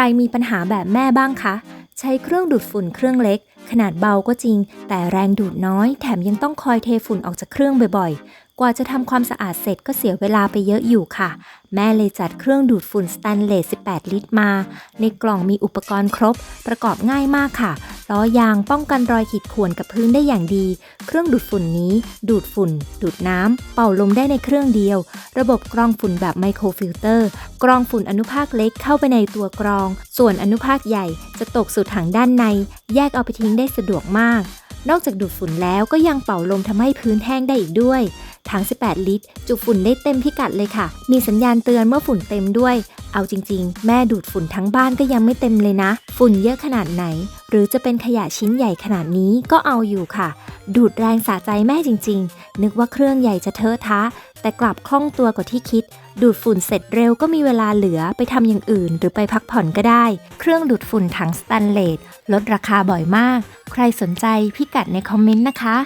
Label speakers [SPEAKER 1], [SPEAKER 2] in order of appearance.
[SPEAKER 1] รมีปัญหาแบบแม่บ้างคะ ใช้เครื่องดูดฝุ่นเครื่องเล็ก ขนาดเบาก็จริง แต่แรงดูดน้อย แถมยังต้องคอยเทฝุ่นออกจากเครื่องบ่อยๆ กว่าจะทำความสะอาดเสร็จก็เสียเวลาไปเยอะอยู่ค่ะ แม่เลยจัดเครื่องดูดฝุ่นสแตนเลส 18 ลิตรมา ในกล่องมีอุปกรณ์ครบ ประกอบง่ายมากค่ะ ล้อยางป้องกันรอยขีดข่วนกับพื้นได้อย่างดี เครื่องดูดฝุ่นนี้ ดูดฝุ่น ดูดน้ำ เป่าลมได้ในเครื่องเดียว ระบบกรองฝุ่นแบบไมโครฟิลเตอร์ กรองฝุ่นอนุภาคเล็กเข้าไปในตัวกรอง ส่วนอนุภาคใหญ่จะตกสู่ถังด้านใน แยกเอาไปทิ้งได้สะดวกมาก นอกจากดูดฝุ่นแล้วก็ยังเป่าลมทำให้พื้นแห้งได้อีกด้วย ถัง 18 ลิตร จุฝุ่นได้เต็มพิกัดเลยค่ะ มีสัญญาณเตือนเมื่อฝุ่นเต็มด้วย เอาจริง ๆ แม่ดูดฝุ่นทั้งบ้านก็ยังไม่เต็มเลยนะ ฝุ่นเยอะขนาดไหน หรือจะเป็นขยะชิ้นใหญ่ขนาดนี้ก็เอาอยู่ค่ะ ดูดแรงสะใจแม่จริง ๆ นึกว่าเครื่องใหญ่จะเทอะทะแต่กลับคล่องตัวกว่าที่คิด ดูดฝุ่นเสร็จเร็วก็มีเวลาเหลือไปทำอย่างอื่น หรือไปพักผ่อนก็ได้ เครื่องดูดฝุ่นถังสแตนเลสลดราคาบ่อยมาก ใครสนใจพิกัดในคอมเมนต์นะคะ